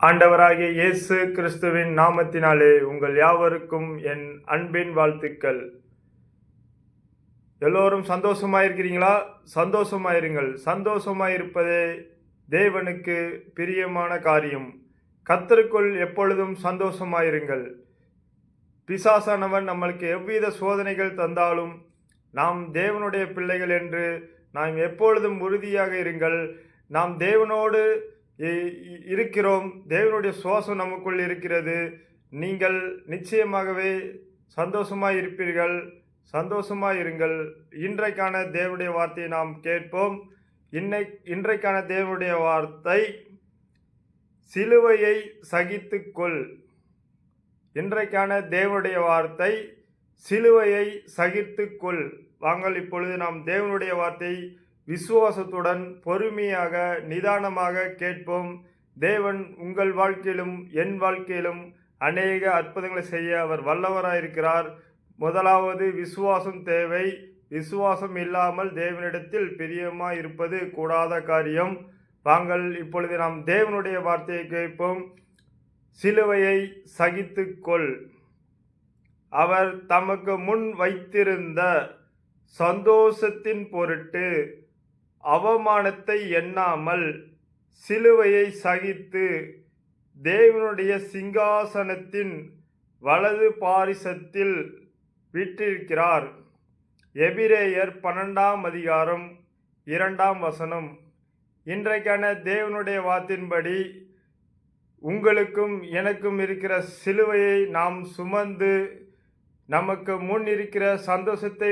ஆண்டவராகிய இயேசு கிறிஸ்துவின் நாமத்தினாலே உங்கள் யாவருக்கும் என் அன்பின் வாழ்த்துக்கள். எல்லோரும் சந்தோஷமாயிருக்கிறீங்களா? சந்தோஷமாயிருங்கள். சந்தோஷமாயிருப்பதே தேவனுக்கு பிரியமான காரியம். கத்தருக்குள் எப்பொழுதும் சந்தோஷமாயிருங்கள். பிசாசானவன் நம்மளுக்கு எவ்வித சோதனைகள் தந்தாலும் நாம் தேவனுடைய பிள்ளைகள் என்று நாம் எப்பொழுதும் உறுதியாக இருங்கள். நாம் தேவனோடு இருக்கிறோம். தேவனுடைய சுவாசம் நமக்குள் இருக்கிறது. நீங்கள் நிச்சயமாகவே சந்தோஷமாக இருப்பீர்கள். சந்தோஷமாக இருங்கள். இன்றைக்கான தேவனுடைய வார்த்தையை நாம் கேட்போம். இன்னை இன்றைக்கான தேவனுடைய வார்த்தை சிலுவையை சகித்துக்கொள். இன்றைக்கான தேவனுடைய வார்த்தை சிலுவையை சகித்துக்கொள். வாங்கள் இப்பொழுது நாம் தேவனுடைய வார்த்தை விசுவாசத்துடன் பொறுமையாக நிதானமாக கேட்போம். தேவன் உங்கள் வாழ்க்கையிலும் என் வாழ்க்கையிலும் அநேக அற்புதங்களை செய்ய அவர் வல்லவராயிருக்கிறார். முதலாவது விசுவாசம் தேவை. விசுவாசம் இல்லாமல் தேவனிடத்தில் பிரியமாக இருப்பது கூடாத காரியம். வாங்கள் இப்பொழுது நாம் தேவனுடைய வார்த்தையை கேட்போம். சிலுவையை சகித்துக்கொள். அவர் தமக்கு முன் வைத்திருந்த சந்தோஷத்தின் பொருட்டு அவமானத்தை எண்ணாமல் சிலுவையை சகித்து தேவனுடைய சிங்காசனத்தின் வலது பாரிசத்தில் விட்டிருக்கிறார். எபிரேயர் பன்னெண்டாம் அதிகாரம் இரண்டாம் வசனம். இன்றைக்கான தேவனுடைய வாத்தின்படி உங்களுக்கும் எனக்கும் இருக்கிற சிலுவையை நாம் சுமந்து நமக்கு முன் இருக்கிற சந்தோஷத்தை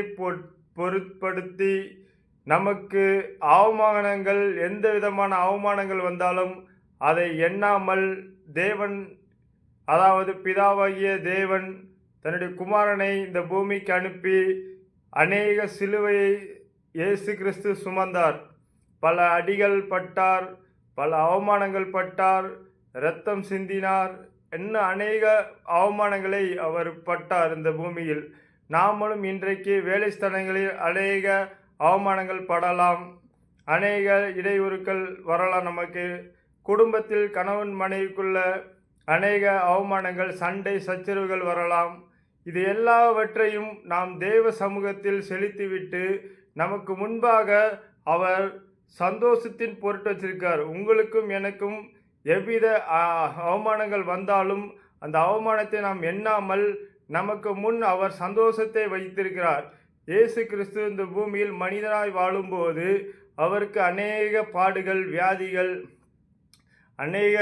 பொருட்படுத்தி நமக்கு அவமானங்கள் எந்த விதமான அவமானங்கள் வந்தாலும் அதை எண்ணாமல் தேவன் அதாவது பிதாவாகிய தேவன் தன்னுடைய குமாரனை இந்த பூமிக்கு அனுப்பி அநேக சிலுவையை இயேசு கிறிஸ்து சுமந்தார். பல அடிகள் பட்டார் பல அவமானங்கள் பட்டார் இரத்தம் சிந்தினார் என்ன அநேக அவமானங்களை அவர் பட்டார் இந்த பூமியில். நாமளும் இன்றைக்கு வேலை ஸ்தலங்களில் அநேக அவமானங்கள் படலாம். அநேக இடையூறுகள் வரலாம் நமக்கு. குடும்பத்தில் கணவன் மனைவிக்குள்ள அநேக அவமானங்கள் சண்டை சச்சரவுகள் வரலாம். இது எல்லாவற்றையும் நாம் தேவ சமூகத்தில் செலுத்திவிட்டு நமக்கு முன்பாக அவர் சந்தோஷத்தின் பொருட்டு வச்சிருக்கார். உங்களுக்கும் எனக்கும் எவ்வித அவமானங்கள் வந்தாலும் அந்த அவமானத்தை நாம் எண்ணாமல் நமக்கு முன் அவர் சந்தோஷத்தை வைத்திருக்கிறார். இயேசு கிறிஸ்து இந்த பூமியில் மனிதனாய் வாழும்போது அவருக்கு அநேக பாடுகள் வியாதிகள் அநேக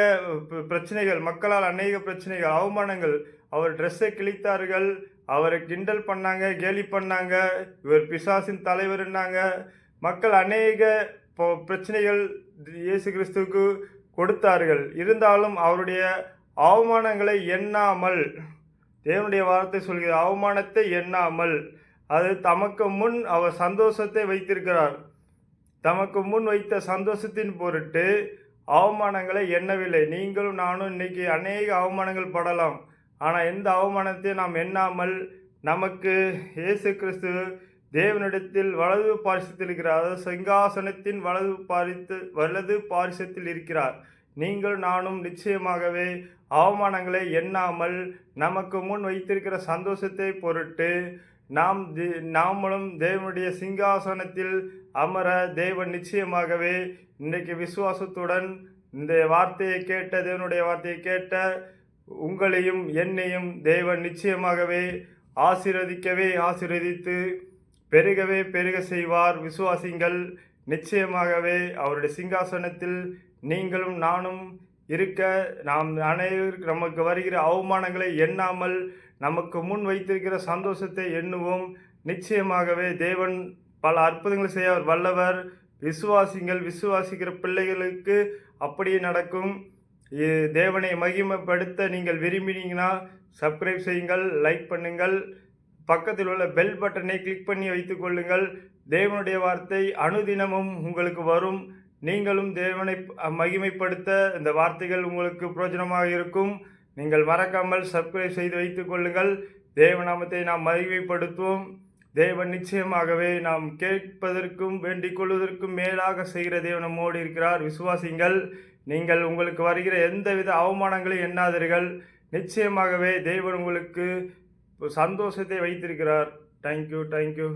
பிரச்சனைகள் மக்களால் அநேக பிரச்சனைகள் அவமானங்கள். அவர் ட்ரெஸ்ஸை கிழித்தார்கள் அவரை கிண்டல் பண்ணாங்க கேலி பண்ணாங்க இவர் பிசாசின் தலைவர்னாங்க மக்கள் அநேக பிரச்சனைகள் இயேசு கிறிஸ்துவுக்கு கொடுத்தார்கள். இருந்தாலும் அவருடைய அவமானங்களை எண்ணாமல் தேவனுடைய வார்த்தை சொல்கிறது அவமானத்தை எண்ணாமல் அது தமக்கு முன் அவர் சந்தோஷத்தை வைத்திருக்கிறார். தமக்கு முன் வைத்த சந்தோஷத்தின் பொருட்டு அவமானங்களை எண்ணவில்லை. நீங்களும் நானும் இன்னைக்கு அநேக அவமானங்கள் படலாம். ஆனால் எந்த அவமானத்தையும் நாம் எண்ணாமல் நமக்கு இயேசு கிறிஸ்து தேவனிடத்தில் வலது பாரிசத்தில் இருக்கிறார் அதாவது சிங்காசனத்தின் வலது பாரித்து வலது பாரிசத்தில் இருக்கிறார். நீங்கள் நானும் நிச்சயமாகவே அவமானங்களை எண்ணாமல் நமக்கு முன் வைத்திருக்கிற சந்தோஷத்தை பொருட்டு நாம் நாமளும் தேவனுடைய சிங்காசனத்தில் அமர தேவன் நிச்சயமாகவே இன்றைக்கு விசுவாசத்துடன் இந்த வார்த்தையை கேட்ட தேவனுடைய வார்த்தையை கேட்ட உங்களையும் என்னையும் தேவன் நிச்சயமாகவே ஆசிர்வதிக்கவே ஆசிர்வதித்து பெருகவே பெருக செய்வார். விசுவாசிங்கள் நிச்சயமாகவே அவருடைய சிங்காசனத்தில் நீங்களும் நானும் இருக்க நாம் அனைவருக்கு நமக்கு வருகிற அவமானங்களை எண்ணாமல் நமக்கு முன் வைத்திருக்கிற சந்தோஷத்தை எண்ணுவோம். நிச்சயமாகவே தேவன் பல அற்புதங்களை செய்ய அவர் வல்லவர். விசுவாசிங்கள் விசுவாசிக்கிற பிள்ளைகளுக்கு அப்படியே நடக்கும். தேவனை மகிமைப்படுத்த நீங்கள் விரும்பினீங்கன்னா சப்ஸ்கிரைப் செய்யுங்கள் லைக் பண்ணுங்கள். பக்கத்தில் உள்ள பெல் பட்டனை கிளிக் பண்ணி வைத்துக்கொள்ளுங்கள் தேவனுடைய வார்த்தை அனுதினமும் உங்களுக்கு வரும். நீங்களும் தேவனை மகிமைப்படுத்த இந்த வார்த்தைகள் உங்களுக்கு பிரயோஜனமாக இருக்கும். நீங்கள் மறக்காமல் சப்ஸ்கிரைப் செய்து வைத்துக் கொள்ளுங்கள். தேவநாமத்தை நாம் மகிமைப்படுத்துவோம். தேவன் நிச்சயமாகவே நாம் கேட்பதற்கும் வேண்டிக் கொள்வதற்கும் மேலாக செய்கிற தேவன் நம்மோடு இருக்கிறார். விசுவாசிங்கள் நீங்கள் உங்களுக்கு வருகிற எந்தவித அவமானங்களையும் எண்ணாதீர்கள். நிச்சயமாகவே தேவன் உங்களுக்கு சந்தோஷத்தை வைத்திருக்கிறார். Thank you thank you